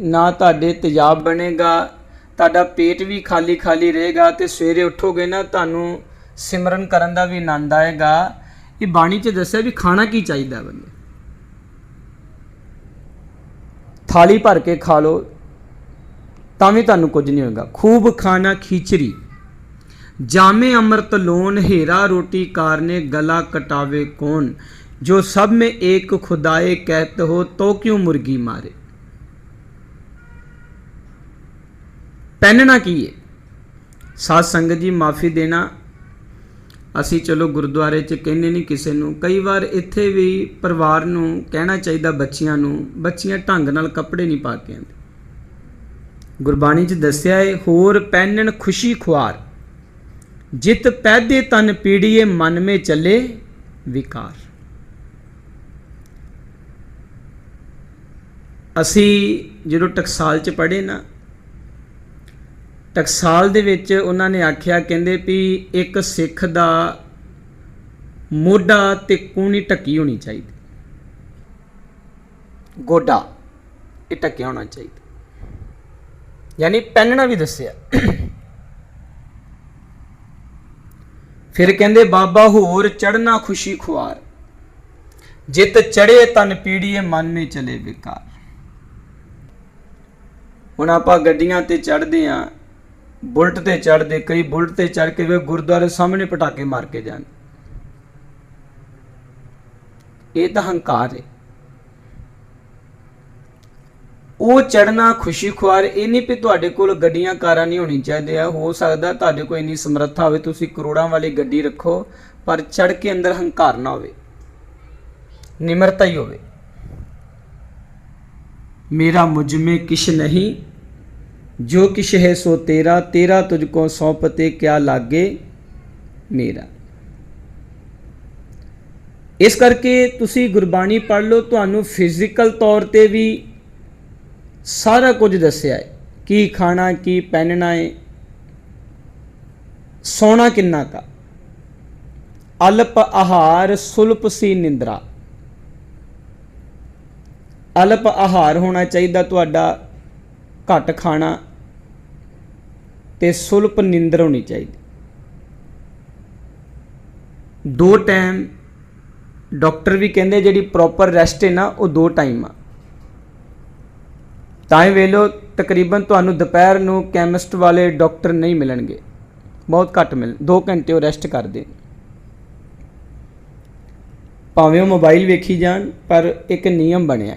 ਨਾ ਤੁਹਾਡੇ ਤੇਜ਼ਾਬ ਬਣੇਗਾ, ਤੁਹਾਡਾ ਪੇਟ ਵੀ ਖਾਲੀ ਖਾਲੀ ਰਹੇਗਾ ਤੇ ਸਵੇਰੇ ਉੱਠੋਗੇ ਨਾ ਤੁਹਾਨੂੰ ਸਿਮਰਨ ਕਰਨ ਦਾ ਵੀ ਆਨੰਦ ਆਏਗਾ। ਇਹ ਬਾਣੀ 'ਚ ਦੱਸਿਆ ਵੀ ਖਾਣਾ ਕੀ ਚਾਹੀਦਾ ਬੰਦੇ? ਥਾਲੀ ਭਰ ਕੇ ਖਾ ਲਓ, ਤਾਂ ਵੀ ਤੁਹਾਨੂੰ ਕੁਝ ਨਹੀਂ ਹੋਏਗਾ। ਖੂਬ ਖਾਣਾ ਖਿਚੜੀ। ਜਾਮੇ ਅੰਮ੍ਰਿਤ ਲੋਨ, ਹੀਰਾ ਰੋਟੀ ਕਾਰਨੇ ਗਲਾ ਕਟਾਵੇ ਕੌਣ? ਜੋ ਸਭ ਮੇ ਇੱਕ ਖੁਦਾਏ ਕਹਤ ਹੋ, ਤੋ ਕਿਉ ਮੁਰਗੀ ਮਾਰੇ? ਪਹਿਨਣਾ ਕੀ ਹੈ ਸਾਧ ਸੰਗਤ ਜੀ, ਮਾਫੀ ਦੇਣਾ। ਅਸੀਂ ਚਲੋ ਗੁਰਦੁਆਰੇ 'ਚ ਕਹਿੰਦੇ ਨਹੀਂ ਕਿਸੇ ਨੂੰ। ਕਈ ਵਾਰ ਇੱਥੇ ਵੀ ਪਰਿਵਾਰ ਨੂੰ ਕਹਿਣਾ ਚਾਹੀਦਾ ਬੱਚਿਆਂ ਨੂੰ, ਬੱਚੀਆਂ ਢੰਗ ਨਾਲ ਕੱਪੜੇ ਨਹੀਂ ਪਾ ਕੇ ਆਉਂਦੇ। ਗੁਰਬਾਣੀ 'ਚ ਦੱਸਿਆ ਹੈ ਹੋਰ ਪਹਿਨਣ ਖੁਸ਼ੀ ਖੁਆਰ। ਜਿਤ ਪੈਦੇ ਤਨ ਪੀੜੀਏ ਮਨ ਮੇ ਚੱਲੇ ਵਿਕਾਰ। ਅਸੀਂ ਜਦੋਂ ਟਕਸਾਲ 'ਚ ਪੜ੍ਹੇ ਨਾ ਟਕਸਾਲ ਦੇ ਵਿੱਚ ਉਹਨਾਂ ਨੇ ਆਖਿਆ, ਕਹਿੰਦੇ ਵੀ ਇੱਕ ਸਿੱਖ ਦਾ ਮੋਢਾ ਤੇ ਕੂਣੀ ਟੱਕੀ ਹੋਣੀ ਚਾਹੀਦੀ। ਗੋਡਾ, ਇਹ ਟੱਕਿਆ ਹੋਣਾ ਚਾਹੀਦਾ। ਯਾਨੀ ਪਹਿਨਣਾ ਵੀ ਦੱਸਿਆ। ਫਿਰ ਕਹਿੰਦੇ, ਬਾਬਾ ਹੋਰ ਚੜਨਾ ਖੁਸ਼ੀ ਖੁਆਰ। ਜਿਤ ਚੜੇ ਤਨ ਪੀੜੀਏ, ਮਨ ਮੇ ਚਲੇ ਵਿਕਾਰ ਹੁਣ ਆਪਾਂ ਗੱਡੀਆਂ ਤੇ ਚੜਦੇ ਆਂ ਬੁਲਟ ਤੇ ਚੜਦੇ ਕਈ ਬੁਲਟ ਤੇ ਚੜ ਕੇ ਵੇ ਗੁਰਦੁਆਰੇ ਸਾਹਮਣੇ ਪਟਾਕੇ ਮਾਰ ਕੇ ਜਾਣ। ਇਹ ਤਾਂ ਹੰਕਾਰ ਹੈ ਉਹ ਚੜਨਾ ਖੁਸ਼ੀ ਖੁਆਰ ਇਹ ਨਹੀਂ ਕਿ ਤੁਹਾਡੇ ਕੋਲ ਗੱਡੀਆਂ, ਕਾਰਾਂ ਨਹੀਂ ਹੋਣੀ ਚਾਹੀਦੀਆਂ ਹੋ ਸਕਦਾ ਤੁਹਾਡੇ ਕੋਲ ਇੰਨੀ ਸਮਰੱਥਾ ਹੋਵੇ, ਤੁਸੀਂ ਕਰੋੜਾਂ ਵਾਲੀ ਗੱਡੀ ਰੱਖੋ, ਪਰ ਚੜ ਕੇ ਅੰਦਰ ਹੰਕਾਰ ਨਾ ਹੋਵੇ। ਨਿਮਰਤਾ ਹੀ ਹੋਵੇ। ਮੇਰਾ ਮੁਜਮੇ ਕਿਛ ਨਹੀਂ ਜੋ ਕਿਛ ਹੈ ਸੋ ਤੇਰਾ ਤੇਰਾ ਤੁਝ ਕੋ ਸੌਂਪਤੇ ਕਿਆ ਲਾਗੇ ਮੇਰਾ। ਇਸ ਕਰਕੇ ਤੁਸੀਂ ਗੁਰਬਾਣੀ ਪੜ੍ਹ ਲਓ, ਤੁਹਾਨੂੰ ਫਿਜ਼ੀਕਲ ਤੌਰ ਤੇ ਵੀ ਸਾਰਾ ਕੁਝ ਦੱਸਿਆ ਹੈ। ਕੀ ਖਾਣਾ, ਕੀ ਪਹਿਨਣਾ ਹੈ, ਸੋਣਾ ਕਿੰਨਾ ਕਾ। ਅਲਪ ਆਹਾਰ, ਸੁਲਪ ਸੀ ਨਿੰਦਰਾ। ਅਲਪ ਆਹਾਰ ਹੋਣਾ ਚਾਹੀਦਾ ਤੁਹਾਡਾ, ਘੱਟ ਖਾਣਾ। ਤੇ ਸੁਲਪ ਨਿੰਦਰ ਹੋਣੀ ਚਾਹੀਦੀ। ਦੋ ਟਾਈਮ ਡਾਕਟਰ ਵੀ ਕਹਿੰਦੇ ਜਿਹੜੀ ਪ੍ਰੋਪਰ ਰੈਸਟ ਹੈ ਨਾ, ਉਹ ਦੋ ਟਾਈਮ ਆ। ਤਾਂ ਹੀ ਵੇਲੋ ਤਕਰੀਬਨ ਤੁਹਾਨੂੰ ਦੁਪਹਿਰ ਨੂੰ ਕੈਮਿਸਟ ਵਾਲੇ ਡਾਕਟਰ ਨਹੀਂ ਮਿਲਣਗੇ। ਬਹੁਤ ਘੱਟ ਮਿਲ 2 ਘੰਟੇ ਉਹ ਰੈਸਟ ਕਰਦੇ। ਭਾਵੇਂ ਉਹ ਮੋਬਾਈਲ ਵੇਖੀ ਜਾਣ, ਪਰ ਇੱਕ ਨਿਯਮ ਬਣਿਆ।